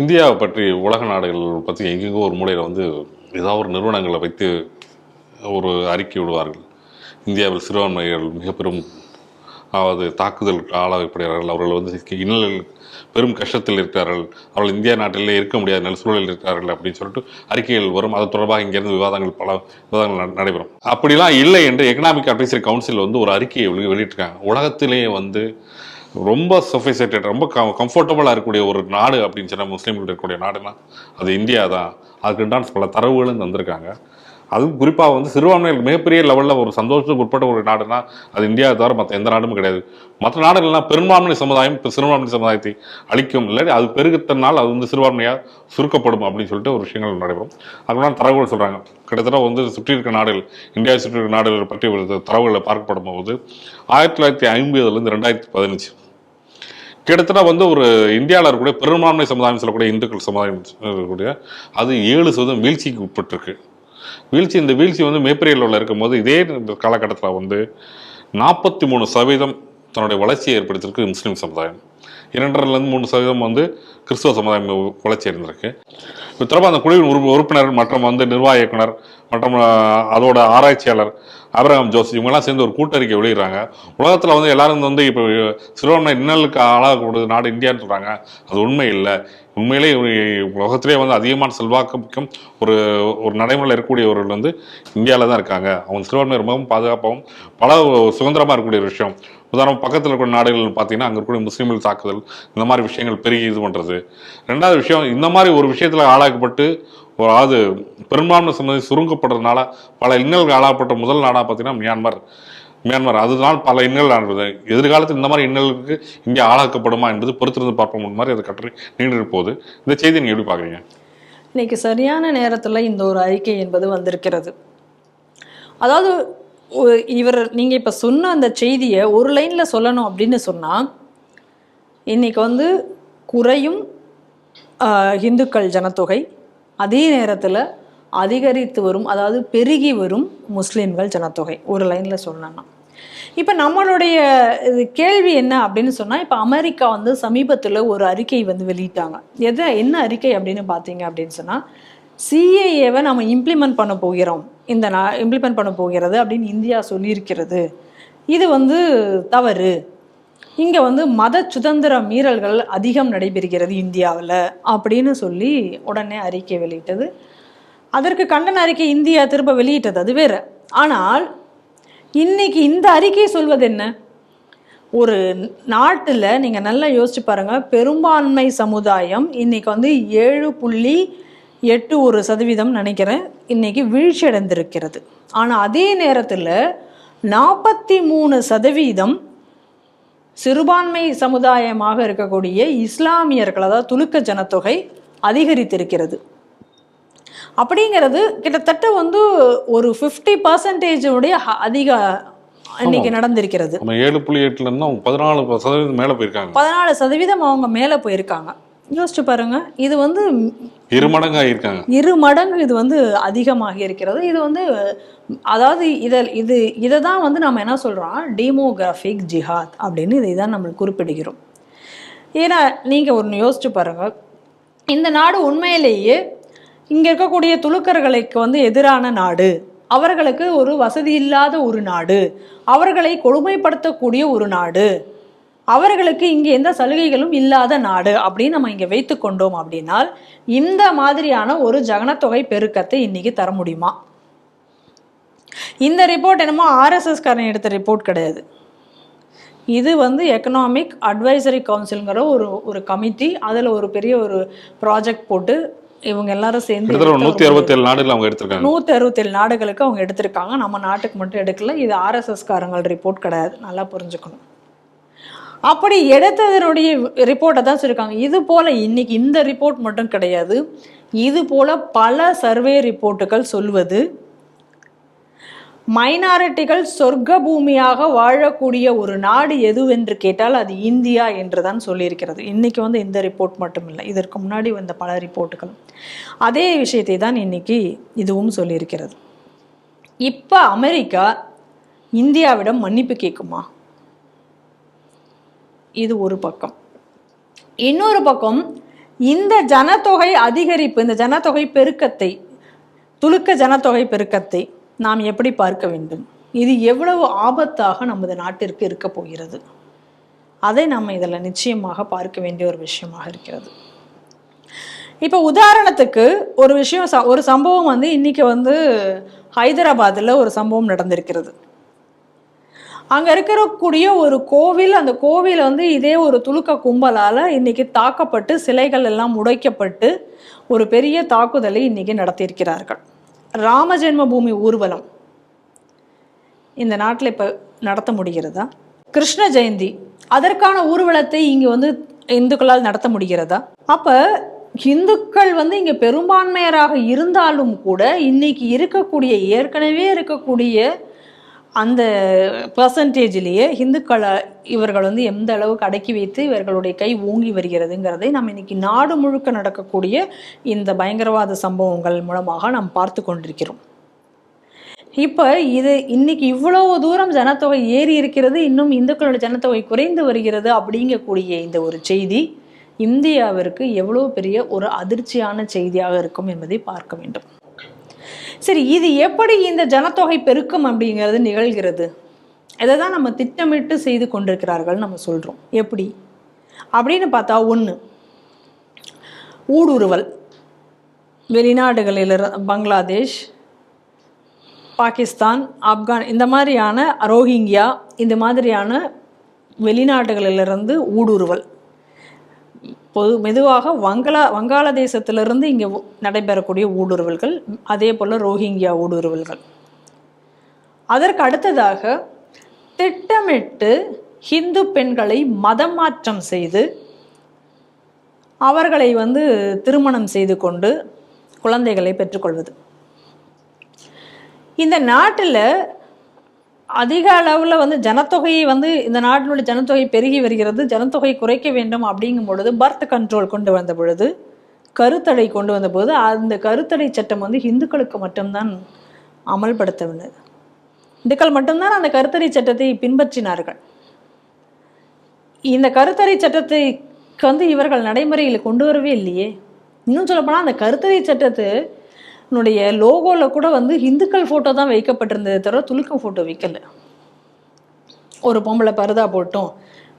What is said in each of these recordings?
இந்தியாவை பற்றி உலக நாடுகள் பற்றி எங்கெங்கோ ஒரு மூலையில் வந்து ஏதாவது ஒரு நிறுவனங்களை வைத்து ஒரு அறிக்கை விடுவார்கள். இந்தியாவில் சிறுபான்மைகள் மிக பெரும் அதாவது தாக்குதல் ஆளாகப்படுகிறார்கள். அவர்கள் வந்து இன்னல் பெரும் கஷ்டத்தில் இருக்கிறார்கள். அவர்கள் இந்தியா நாட்டிலே இருக்க முடியாத நல்ல சூழலில் இருக்கிறார்கள் அப்படின்னு சொல்லிட்டு அறிக்கைகள் வரும். அது தொடர்பாக இங்கிருந்து விவாதங்கள் பல விவாதங்கள் நடைபெறும். அப்படிலாம் இல்லை என்று எக்கனாமிக் அட்வைசரி கவுன்சில் வந்து ஒரு அறிக்கையை வெளியிட்டிருக்காங்க. உலகத்திலேயே வந்து ரொம்ப சொஃபிசேட்டட் ரொம்ப கம்ஃபர்டபுளாக இருக்கக்கூடிய ஒரு நாடு அப்படின்னு சொன்னால் முஸ்லீம்கள் இருக்கக்கூடிய நாடுனா அது இந்தியா தான். அதுக்குண்டான பல தரவுகளும் தந்திருக்காங்க அதுவும் குறிப்பாக வந்து சிறுபான்மையில் மிகப்பெரிய லெவலில் ஒரு சந்தோஷத்துக்கு உட்பட்ட ஒரு நாடுனா அது இந்தியாவை தவிர மற்ற எந்த நாடும் கிடையாது. மற்ற நாடுகள்லாம் பெரும்பான்மை சமுதாயம் இப்போ சிறுபான்மை சமுதாயத்தை அழிக்கும். இல்லை அது பெருகத்தனால் அது வந்து சிறுபான்மையாக சுருக்கப்படும் அப்படின்னு சொல்லிட்டு ஒரு விஷயங்கள் நடைபெறும். அதனால தரவுகள் சொல்கிறாங்க கிட்டத்தட்ட வந்து சுற்றி இருக்க நாடுகள் இந்தியாவை சுற்றி இருக்க நாடுகள் பற்றி ஒரு தரவுகளை பார்க்கப்படும் போது ஆயிரத்தி தொள்ளாயிரத்தி ஐம்பதுலேருந்து ரெண்டாயிரத்தி பதினஞ்சு கிட்டத்தட்ட வந்து ஒரு இந்தியாவில் இருக்கக்கூடிய பெரும்பான்மை சமுதாயம் சொல்லக்கூடிய இந்துக்கள் சமுதாயம் இருக்கக்கூடிய அது ஏழு சதவீதம் வீழ்ச்சிக்கு உட்பட்டிருக்கு. வீழ்ச்சி இந்த வீழ்ச்சி வந்து மேப்பரியலில் அளவில் இருக்கும்போது இதே காலகட்டத்தில் வந்து நாற்பத்தி மூணு சதவீதம் தன்னுடைய வளர்ச்சியை ஏற்படுத்தியிருக்கு முஸ்லீம் சமுதாயம். இரண்டரைலேருந்து மூணு சதவீதம் வந்து கிறிஸ்துவ சமுதாயம் வளர்ச்சி அடைந்திருக்கு இது தொடர்பாக அந்த குழுவின் உறுப்பு உறுப்பினர் மற்றும் வந்து நிர்வாக இயக்குனர் மற்றும் அதோட ஆராய்ச்சியாளர் அபிரகாம் ஜோஸ் இவங்கெல்லாம் சேர்ந்து ஒரு கூட்டறிக்கை வெளியிடுறாங்க. உலகத்தில் வந்து எல்லாரும் வந்து இப்போ சிறுபான்மை இன்னலுக்கு ஆளாகக்கூடிய நாடு இந்தியான்னு சொல்கிறாங்க அது உண்மை இல்லை. உண்மையிலே உலகத்திலே வந்து அதிகமான செல்வாக்கு ஒரு ஒரு நடைமுறையில் இருக்கக்கூடியவர்கள் வந்து இந்தியாவில் தான் இருக்காங்க. அவங்க சிறுபான்மை ரொம்பவும் பாதுகாப்பாகவும் பல சுதந்திரமாக இருக்கக்கூடிய விஷயம். உதாரணம் பக்கத்தில் இருக்கிற நாடுகள் பார்த்தீங்கன்னா அங்கே இருக்கக்கூடிய முஸ்லீம்கள் தாக்குதல் இந்த மாதிரி விஷயங்கள் பெருகி இது பண்ணுறது ரெண்டாவது விஷயம் இந்த மாதிரி ஒரு விஷயத்தில் ஆளாக்கப்பட்டு ஒரு அதாவது பெரும்பான்மை சம்மந்தி சுருங்கப்படுறதுனால பல இன்னல்கள் ஆளாகப்பட்ட முதல் நாடாக பார்த்தீங்கன்னா மியான்மர். மியான்மர் அதுதான் பல இன்னல்கள் ஆனது. எதிர்காலத்தில் இந்த மாதிரி இன்னல்களுக்கு இங்கே ஆளாக்கப்படுமா என்பது பொறுத்திருந்து பார்ப்போம். மாதிரி அது கட்டுரை நீண்டு போகுது இந்த செய்தி நீங்கள் எப்படி பார்க்குறீங்க இன்னைக்கு சரியான நேரத்தில் இந்த ஒரு அறிக்கை என்பது வந்திருக்கிறது. அதாவது இவர் நீங்கள் இப்போ சொன்ன அந்த செய்தியை ஒரு லைனில் சொல்லணும் அப்படின்னு சொன்னால் இன்றைக்கி வந்து குறையும் இந்துக்கள் ஜனத்தொகை அதே நேரத்தில் அதிகரித்து வரும் அதாவது பெருகி வரும் முஸ்லீம்கள் ஜனத்தொகை ஒரு லைனில் சொல்லணும்னா இப்போ நம்மளுடைய இது கேள்வி என்ன அப்படின்னு சொன்னால் இப்போ அமெரிக்கா வந்து சமீபத்தில் ஒரு அறிக்கை வந்து வெளியிட்டாங்க. எது என்ன அறிக்கை அப்படின்னு பார்த்தீங்க அப்படின்னு சொன்னால் சிஏஏவை நம்ம இம்ப்ளிமெண்ட் பண்ண போகிறோம். இந்த நா இம்ப்ளிமெண்ட் பண்ண போகிறது அப்படின்னு இந்தியா சொல்லியிருக்கிறது. இது வந்து தவறு. இங்கே வந்து மத சுதந்திர மீறல்கள் அதிகம் நடைபெறுகிறது இந்தியாவில் அப்படின்னு சொல்லி உடனே அறிக்கை வெளியிட்டது. அதற்கு கண்டன அறிக்கை இந்தியா திரும்ப வெளியிட்டது அது வேறு. ஆனால் இன்னைக்கு இந்த அறிக்கை சொல்வது என்ன? ஒரு நாட்டில் நீங்கள் நல்லா யோசிச்சு பாருங்கள் பெரும்பான்மை சமுதாயம் இன்னைக்கு வந்து ஏழு புள்ளி எட்டு ஒரு சதவீதம் நினைக்கிறேன். இன்னைக்கு வீழ்ச்சி அடைந்திருக்கிறது ஆனால் அதே நேரத்தில் நாற்பத்தி மூணு சதவீதம் சிறுபான்மை சமுதாயமாக இருக்கக்கூடிய இஸ்லாமியர்கள் அதாவது துலுக்க ஜனத்தொகை அதிகரித்திருக்கிறது. அப்படிங்கிறது கிட்டத்தட்ட வந்து ஒரு ஃபிஃப்டி பர்சன்டேஜுடைய அதிக இன்னைக்கு நடந்திருக்கிறது. ஏழு புள்ளி எட்டுல இருந்து பதினாலு சதவீதம் மேலே போயிருக்காங்க. பதினாலு சதவீதம் அவங்க மேலே போயிருக்காங்க. யோசிச்சு பாருங்க. இது வந்து இரு மடங்கு ஆகியிருக்காங்க இரு மடங்கு இது வந்து அதிகமாக இருக்கிறது இது வந்து அதாவது இதில் இது இதை தான் வந்து நம்ம என்ன சொல்கிறோம் டெமோகிராஃபிக் ஜிஹாத் அப்படின்னு இதை தான் நம்ம குறிப்பிடுகிறோம். ஏன்னா நீங்கள் ஒன்று யோசிச்சு பாருங்க. இந்த நாடு உண்மையிலேயே இங்கே இருக்கக்கூடிய துலுக்கர்களுக்கு வந்து எதிரான நாடு. அவர்களுக்கு ஒரு வசதி இல்லாத ஒரு நாடு. அவர்களை கொடுமைப்படுத்தக்கூடிய ஒரு நாடு. அவர்களுக்கு இங்கே எந்த சலுகைகளும் இல்லாத நாடு அப்படின்னு நம்ம இங்கே வைத்து கொண்டோம் அப்படின்னால் இந்த மாதிரியான ஒரு ஜனத்தொகை பெருக்கத்தை இன்னைக்கு தர முடியுமா? இந்த ரிப்போர்ட் என்னமோ ஆர்எஸ்எஸ் காரன் எடுத்த ரிப்போர்ட் கிடையாது. இது வந்து எக்கனாமிக் அட்வைசரி கவுன்சிலுங்கிற ஒரு ஒரு கமிட்டி அதில் ஒரு பெரிய ஒரு ப்ராஜெக்ட் போட்டு இவங்க எல்லாரும் சேர்ந்து ஒரு- அறுபத்தேழு நாடுகள் அவங்க எடுத்திருக்காங்க. நூற்றி அறுபத்தேழு நாடுகளுக்கு அவங்க எடுத்திருக்காங்க. நம்ம நாட்டுக்கு மட்டும் எடுக்கல. இது ஆர்எஸ்எஸ் காரங்கள் ரிப்போர்ட் கிடையாது. நல்லா புரிஞ்சுக்கணும். அப்படி எடுத்ததனுடைய ரிப்போர்ட்டை தான் சொல்லியிருக்காங்க இது போல இன்னைக்கு இந்த ரிப்போர்ட் மட்டும் கிடையாது. இது போல பல சர்வே ரிப்போர்ட்டுகள் சொல்வது மைனாரிட்டிகள் சொர்க்க பூமியாக வாழக்கூடிய ஒரு நாடு எதுவென்று கேட்டால் அது இந்தியா என்று தான் சொல்லியிருக்கிறது. இன்னைக்கு வந்து இந்த ரிப்போர்ட் மட்டும் இல்லை. இதற்கு முன்னாடி வந்த பல ரிப்போர்ட்டுகள் அதே விஷயத்தை தான் இன்னைக்கு இதுவும் சொல்லியிருக்கிறது. இப்போ அமெரிக்கா இந்தியாவிடம் மன்னிப்பு கேட்குமா? இது ஒரு பக்கம். இன்னொரு பக்கம் இந்த ஜனத்தொகை அதிகரிப்பு இந்த ஜனத்தொகை பெருக்கத்தை துலுக்க ஜனத்தொகை பெருக்கத்தை நாம் எப்படி பார்க்க வேண்டும்? இது எவ்வளவு ஆபத்தாக நமது நாட்டிற்கு இருக்க போகிறது? அதை நம்ம இதில் நிச்சயமாக பார்க்க வேண்டிய ஒரு விஷயமாக இருக்கிறது. இப்போ உதாரணத்துக்கு ஒரு விஷயம் ச- ஒரு சம்பவம் வந்து இன்னைக்கு வந்து ஹைதராபாத்தில் ஒரு சம்பவம் நடந்திருக்கிறது. அங்கே இருக்கக்கூடிய ஒரு கோவில் அந்த கோவில் வந்து இதே ஒரு துலுக்க கும்பலால் இன்றைக்கி தாக்கப்பட்டு சிலைகள் எல்லாம் உடைக்கப்பட்டு ஒரு பெரிய தாக்குதலை இன்னைக்கு நடத்தியிருக்கிறார்கள். ராம ஜென்மபூமி ஊர்வலம். இந்த நாட்டில் இப்போ நடத்த முடிகிறதா? கிருஷ்ண ஜெயந்தி. அதற்கான ஊர்வலத்தை இங்கே வந்து இந்துக்களால் நடத்த முடிகிறதா? அப்போ இந்துக்கள் வந்து இங்கே பெரும்பான்மையராக இருந்தாலும் கூட இன்னைக்கு இருக்கக்கூடிய ஏற்கனவே இருக்கக்கூடிய அந்த பர்சன்டேஜ்லேயே இந்துக்களை இவர்கள் வந்து எந்த அளவுக்கு அடக்கி வைத்து இவர்களுடைய கை ஓங்கி வருகிறதுங்கிறதை நம்ம இன்னைக்கு நாடு முழுக்க நடக்கக்கூடிய இந்த பயங்கரவாத சம்பவங்கள் மூலமாக நாம் பார்த்து கொண்டிருக்கிறோம். இப்போ இது இன்னைக்கு இவ்வளவு தூரம் ஜனத்தொகை ஏறி இருக்கிறது இன்னும் இந்துக்களோட ஜனத்தொகை குறைந்து வருகிறது அப்படிங்கக்கூடிய இந்த ஒரு செய்தி இந்தியாவிற்கு எவ்வளவு பெரிய ஒரு அதிர்ச்சியான செய்தியாக இருக்கும் என்பதை பார்க்க வேண்டும். சரி இது எப்படி இந்த ஜனத்தொகை பெருக்கம் அப்படிங்கிறது நிகழ்கிறது? இதை தான் நம்ம திட்டமிட்டு செய்து கொண்டிருக்கிறார்கள் நம்ம சொல்கிறோம் எப்படி? அப்படின்னு பார்த்தா ஒன்று ஊடுருவல். வெளிநாடுகளில் இரு- பங்களாதேஷ் பாகிஸ்தான் ஆப்கான் இந்த மாதிரியான ரோஹிங்கியா இந்த மாதிரியான வெளிநாடுகளிலிருந்து ஊடுருவல். பொது மெதுவாக வங்களா வங்காளதேசத்திலிருந்து இங்கே நடைபெறக்கூடிய ஊடுருவல்கள் அதே போல் ரோஹிங்கியா ஊடுருவல்கள். அதற்கு அடுத்ததாக திட்டமிட்டு ஹிந்து பெண்களை மதம் மாற்றம் செய்து அவர்களை வந்து திருமணம் செய்து கொண்டு குழந்தைகளை பெற்றுக்கொள்வது. இந்த நாட்டில் அதிக அளவில் வந்து ஜனத்தொகையை வந்து இந்த நாட்டினுடைய ஜனத்தொகை பெருகி வருகிறது. ஜனத்தொகை குறைக்க வேண்டும் அப்படிங்கும் பொழுது பர்த் கண்ட்ரோல் கொண்டு வந்த பொழுது கருத்தடை கொண்டு வந்த போது அந்த கருத்தடை சட்டம் வந்து இந்துக்களுக்கு மட்டும்தான் அமல்படுத்த வேண்டும் இந்துக்கள் மட்டும்தான் அந்த கருத்தடை சட்டத்தை பின்பற்றினார்கள். இந்த கருத்தடை சட்டத்தை வந்து இவர்கள் நடைமுறையில் கொண்டு வரவே இல்லையே. இன்னும் சொல்லப்போனால் அந்த கருத்தடை சட்டத்தை உன்னுடைய லோகோவில் கூட வந்து இந்துக்கள் ஃபோட்டோ தான் வைக்கப்பட்டிருந்ததை தவிர துலுக்கம் ஃபோட்டோ வைக்கல. ஒரு பொம்பளை பருதா போட்டும்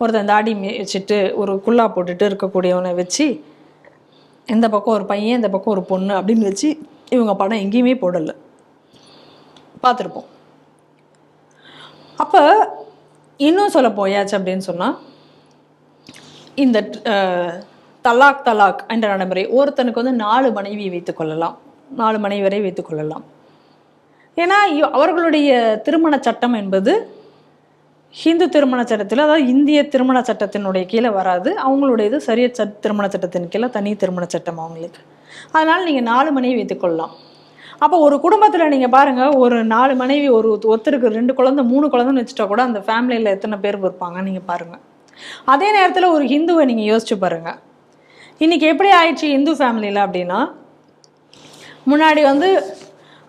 ஒருத்தன் தாடி வச்சுட்டு ஒரு குல்லா போட்டுட்டு இருக்கக்கூடியவனை வச்சு இந்த பக்கம் ஒரு பையன் இந்த பக்கம் ஒரு பொண்ணு அப்படின்னு வச்சு இவங்க படம் எங்கேயுமே போடலை. பார்த்துருப்போம். அப்போ இன்னும் சொல்ல போயாச்சு அப்படின்னு சொன்னால் இந்த தலாக் தலாக் என்ற நடைமுறை ஒருத்தனுக்கு வந்து நாலு மனைவியை வைத்துக் கொள்ளலாம். நாலு மணி வரை வைத்துக் கொள்ளலாம். ஏன்னா அவர்களுடைய திருமண சட்டம் என்பது ஹிந்து திருமண சட்டத்தில் அதாவது இந்திய திருமண சட்டத்தினுடைய கீழே வராது. அவங்களுடையது சரிய சட் திருமண சட்டத்தின் கீழே தனி திருமண சட்டம் அவங்களுக்கு. அதனால் நீங்கள் நாலு மனைவி வைத்துக்கொள்ளலாம் அப்போ ஒரு குடும்பத்தில் நீங்கள் பாருங்கள் ஒரு நாலு மனைவி ஒரு ஒருத்தருக்கு ரெண்டு குழந்தை மூணு குழந்தைன்னு வச்சுட்டா கூட அந்த ஃபேமிலியில் எத்தனை பேர் இருப்பாங்க நீங்கள் பாருங்கள் அதே நேரத்தில் ஒரு ஹிந்துவை நீங்கள் யோசிச்சு பாருங்கள் இன்றைக்கி எப்படி ஆயிடுச்சு இந்து ஃபேமிலியில் அப்படின்னா முன்னாடி வந்து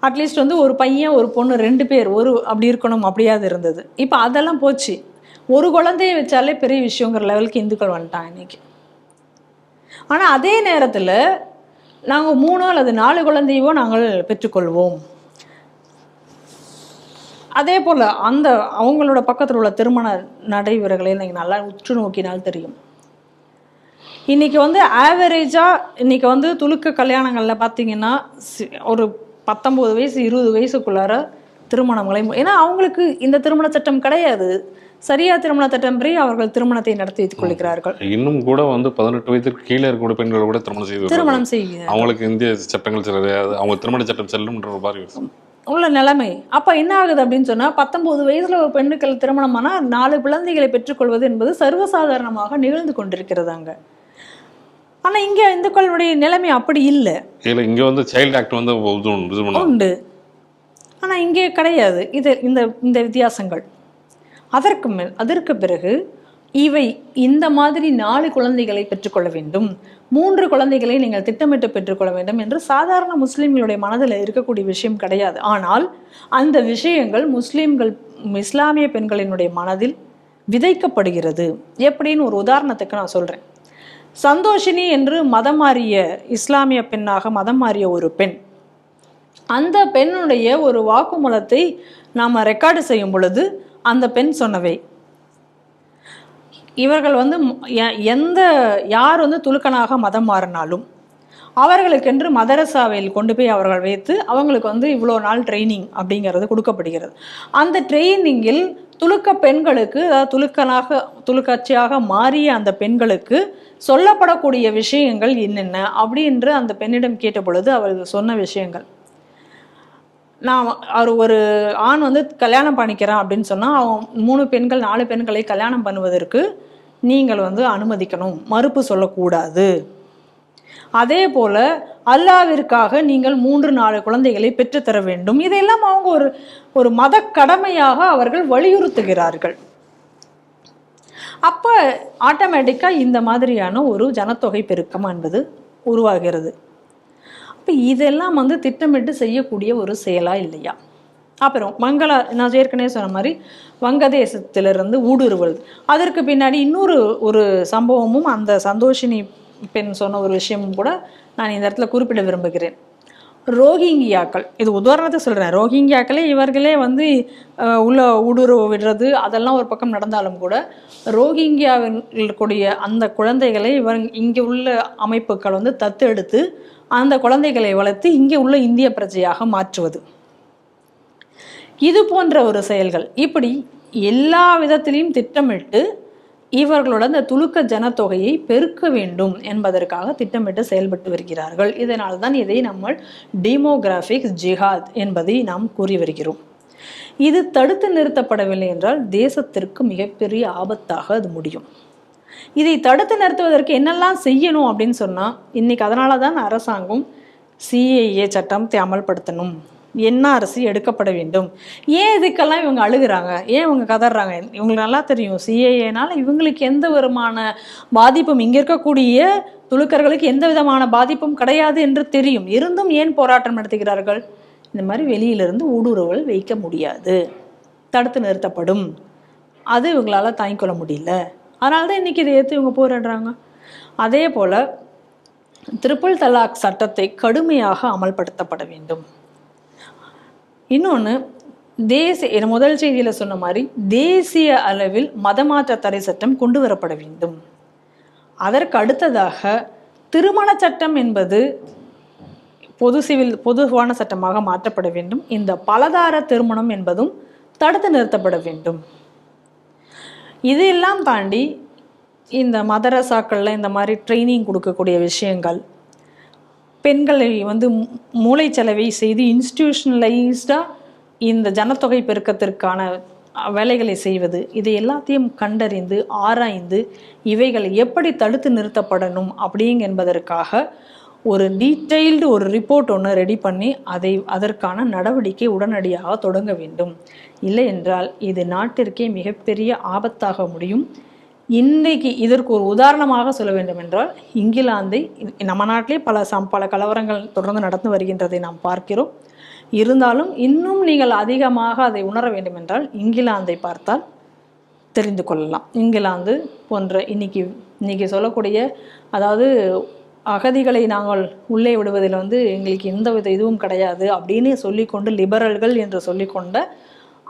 அட்லீஸ்ட் வந்து ஒரு பையன் ஒரு பொண்ணு ரெண்டு பேர் ஒரு அப்படி இருக்கணும் அப்படியாவது இருந்தது. இப்போ அதெல்லாம் போச்சு. ஒரு குழந்தைய வச்சாலே பெரிய விஷயங்கிற லெவலுக்கு இந்துக்கள் வந்துட்டாங்க இன்னைக்கு. ஆனால் அதே நேரத்தில் நாங்கள் மூணோ அல்லது நாலு குழந்தையவோ நாங்கள் பெற்றுக்கொள்வோம். அதே போல் அந்த அவங்களோட பக்கத்தில் உள்ள திருமண நடைமுறைகளை நீங்கள் நல்லா உற்று நோக்கினால் தெரியும். இன்னைக்கு வந்து ஆவரேஜாக இன்னைக்கு வந்து துலுக்க கல்யாணங்களில் பார்த்தீங்கன்னா ஒரு பத்தொம்போது வயசு இருபது வயசுக்குள்ளார திருமணங்களை ஏன்னா அவங்களுக்கு இந்த திருமண சட்டம் கிடையாது. சரியா திருமண சட்டம் படி அவர்கள் திருமணத்தை நடத்தி வைத்துக் கொள்கிறார்கள். இன்னும் கூட வந்து பதினெட்டு வயதிற்கு கீழே இருக்கக்கூடிய பெண்கள் கூட திருமணம் செய்து. திருமணம் செய்கிறார் அவங்களுக்கு இந்திய சட்டங்கள் தெரியாது அவங்க திருமண சட்டம் செல்லும்ன்ற ஒரு மாதிரி. உள்ள நிலைமை. அப்போ என்ன ஆகுது அப்படின்னு சொன்னால் பத்தொம்போது வயசுல ஒரு பெண்ணுக்கள் திருமணமானால் நாலு குழந்தைகளை பெற்றுக்கொள்வது என்பது சர்வசாதாரணமாக நிகழ்ந்து கொண்டிருக்கிறது அங்க ஆனால் இங்கே இந்துக்களுடைய நிலைமை அப்படி இல்லை. இதுல இங்க வந்து சைல்டு ஆக்ட் வந்து உண்டு. ஆனால் இங்கே கிடையாது. இது இந்த இந்த வித்தியாசங்கள். அதற்கு மேல் அதற்கு பிறகு இவை இந்த மாதிரி நாலு குழந்தைகளை பெற்றுக்கொள்ள வேண்டும். மூன்று குழந்தைகளை நீங்கள் திட்டமிட்டு பெற்றுக்கொள்ள வேண்டும் என்று சாதாரண முஸ்லிம்களுடைய மனதில் இருக்கக்கூடிய விஷயம் கிடையாது. ஆனால் அந்த விஷயங்கள் முஸ்லிம்கள் இஸ்லாமிய பெண்களினுடைய மனதில் விதைக்கப்படுகிறது. எப்படின்னு ஒரு உதாரணத்துக்கு நான் சொல்கிறேன் சந்தோஷினி என்று மதம் மாறிய இஸ்லாமிய பெண்ணாக மதம் மாறிய ஒரு பெண். அந்த பெண்ணுடைய ஒரு வாக்குமூலத்தை நாம் ரெக்கார்டு செய்யும் பொழுது அந்த பெண் சொன்னவை. இவர்கள் வந்து எ- எந்த யார் வந்து துலுக்கனாக மதம் மாறினாலும் அவர்களுக்கென்று மதரசாவையில் கொண்டு போய் அவர்கள் வைத்து அவங்களுக்கு வந்து இவ்வளோ நாள் ட்ரைனிங் அப்படிங்கிறது கொடுக்கப்படுகிறது. அந்த ட்ரைனிங்கில் துலுக்க பெண்களுக்கு அதாவது துலுக்கனாக துலுக்காட்சியாக மாறிய அந்த பெண்களுக்கு சொல்லப்படக்கூடிய விஷயங்கள் என்னென்ன அப்படின்று அந்த பெண்ணிடம் கேட்ட பொழுது அவர்கள் சொன்ன விஷயங்கள். நான் அவர் ஒரு ஆண் வந்து கல்யாணம் பண்ணிக்கிறான் அப்படின்னு சொன்னால் அவன் மூணு பெண்கள் நாலு பெண்களை கல்யாணம் பண்ணுவதற்கு நீங்கள் வந்து அனுமதிக்கணும். மறுப்பு சொல்லக்கூடாது. அதே போல அல்லாவிற்காக நீங்கள் மூன்று நாலு குழந்தைகளை பெற்றுத்தர வேண்டும். இதையெல்லாம் அவங்க ஒரு ஒரு மத கடமையாக அவர்கள் வலியுறுத்துகிறார்கள். அப்போ ஆட்டோமேட்டிக்காக இந்த மாதிரியான ஒரு ஜனத்தொகை பெருக்கம் என்பது உருவாகிறது. அப்போ இதெல்லாம் வந்து திட்டமிட்டு செய்யக்கூடிய ஒரு செயலா இல்லையா? அப்புறம் மங்களா நான் ஏற்கனவே சொன்ன மாதிரி வங்கதேசத்திலிருந்து ஊடுருவல். அதற்கு பின்னாடி இன்னொரு ஒரு சம்பவமும் அந்த சந்தோஷினி பெண் சொன்ன ஒரு விஷயமும் கூட நான் இந்த இடத்துல குறிப்பிட விரும்புகிறேன். ரோஹிங்கியாக்கள் இது உதாரணத்தை சொல்கிறேன் ரோஹிங்கியாக்களே இவர்களே வந்து உள்ள ஊடுருவ விடுறது அதெல்லாம் ஒரு பக்கம் நடந்தாலும் கூட ரோஹிங்கியாவிற்குடைய அந்த குழந்தைகளை இவர் இங்கே உள்ள அமைப்புகள் வந்து தத்தெடுத்து அந்த குழந்தைகளை வளர்த்து இங்கே உள்ள இந்திய பிரஜையாக மாற்றுவது. இது போன்ற ஒரு செயல்கள். இப்படி எல்லா விதத்திலையும் திட்டமிட்டு இவர்களோட அந்த துலுக்க ஜனத்தொகையை பெருக்க வேண்டும் என்பதற்காக திட்டமிட்டு செயல்பட்டு வருகிறார்கள். இதனால் தான் இதை நம்ம டெமோகிராஃபிக் ஜிஹாத் என்பதை நாம் கூறி வருகிறோம். இது தடுத்து நிறுத்தப்படவில்லை என்றால் தேசத்திற்கு மிகப்பெரிய ஆபத்தாக அது முடியும். இதை தடுத்து நிறுத்துவதற்கு என்னெல்லாம் செய்யணும் அப்படின்னு சொன்னால் இன்னைக்கு அதனால தான் அரசாங்கம் சிஏஏ சட்டத்தை அமல்படுத்தணும். என்ஆர்சி எடுக்கப்பட வேண்டும்? ஏன் இதுக்கெல்லாம் இவங்க அழுகிறாங்க? ஏன் இவங்க கதறாங்க? இவங்களுக்கு நல்லா தெரியும். சிஏஏனால இவங்களுக்கு எந்த விதமான பாதிப்பும் இங்கே இருக்கக்கூடிய துலுக்கர்களுக்கு எந்த விதமான பாதிப்பும் கிடையாது என்று தெரியும். இருந்தும் ஏன் போராட்டம் நடத்துகிறார்கள்? இந்த மாதிரி வெளியிலிருந்து ஊடுருவல் வைக்க முடியாது. தடுத்து நிறுத்தப்படும். அது இவங்களால தாங்கிக் கொள்ள முடியல. அதனால தான் இன்றைக்கி இதை ஏற்று இவங்க போராடுறாங்க. அதே போல் திரிபிள் தலாக் சட்டத்தை கடுமையாக அமல்படுத்தப்பட வேண்டும். இன்னொன்று தேசிய முதல் செய்தியில் சொன்ன மாதிரி தேசிய அளவில் மதமாற்ற தடை சட்டம் கொண்டு வரப்பட வேண்டும். அதற்கு அடுத்ததாக திருமண சட்டம் என்பது பொது சிவில் பொதுவான சட்டமாக மாற்றப்பட வேண்டும். இந்த பலதார திருமணம் என்பதும் தடுத்து நிறுத்தப்பட வேண்டும். இதையெல்லாம் தாண்டி இந்த மதரசாக்களில் இந்த மாதிரி ட்ரைனிங் கொடுக்கக்கூடிய விஷயங்கள் பெண்களை வந்து மூளைச்சலவை செய்து இன்ஸ்டிடியூஷனலைஸ்டாக இந்த ஜனத்தொகை பெருக்கத்திற்கான வேலைகளை செய்வது இதை எல்லாத்தையும் கண்டறிந்து ஆராய்ந்து இவைகளை எப்படி தடுத்து நிறுத்தப்படணும் அப்படிங்க என்பதற்காக ஒரு டீட்டெயில்டு ஒரு ரிப்போர்ட் ஒன்று ரெடி பண்ணி அதை அதற்கான நடவடிக்கை உடனடியாக தொடங்க வேண்டும். இல்லை என்றால் இது நாட்டிற்கே மிகப்பெரிய ஆபத்தாக முடியும். இன்றைக்கு இதற்கு ஒரு உதாரணமாக சொல்ல வேண்டும் என்றால் இங்கிலாந்தை நம்ம நாட்டிலே பல சம் பல கலவரங்கள் தொடர்ந்து நடந்து வருகின்றதை நாம் பார்க்கிறோம். இருந்தாலும் இன்னும் நீங்கள் அதிகமாக அதை உணர வேண்டும் என்றால் இங்கிலாந்தை பார்த்தால் தெரிந்து கொள்ளலாம். இங்கிலாந்து போன்ற இன்னைக்கு இன்னைக்கு சொல்லக்கூடிய அதாவது அகதிகளை நாங்கள் உள்ளே விடுவதில் வந்து எங்களுக்கு எந்த வித இதுவும் கிடையாது அப்படின்னு சொல்லிக்கொண்டு லிபரல்கள் என்று சொல்லிக்கொண்ட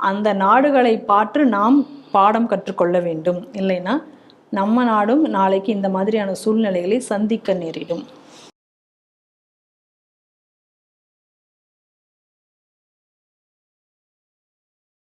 அந்த நாடுகளை பார்த்து நாம் பாடம் கற்றுக்கொள்ள வேண்டும். இல்லைன்னா நம்ம நாடும் நாளைக்கு இந்த மாதிரியான சூழ்நிலைகளை சந்திக்க நேரிடும்.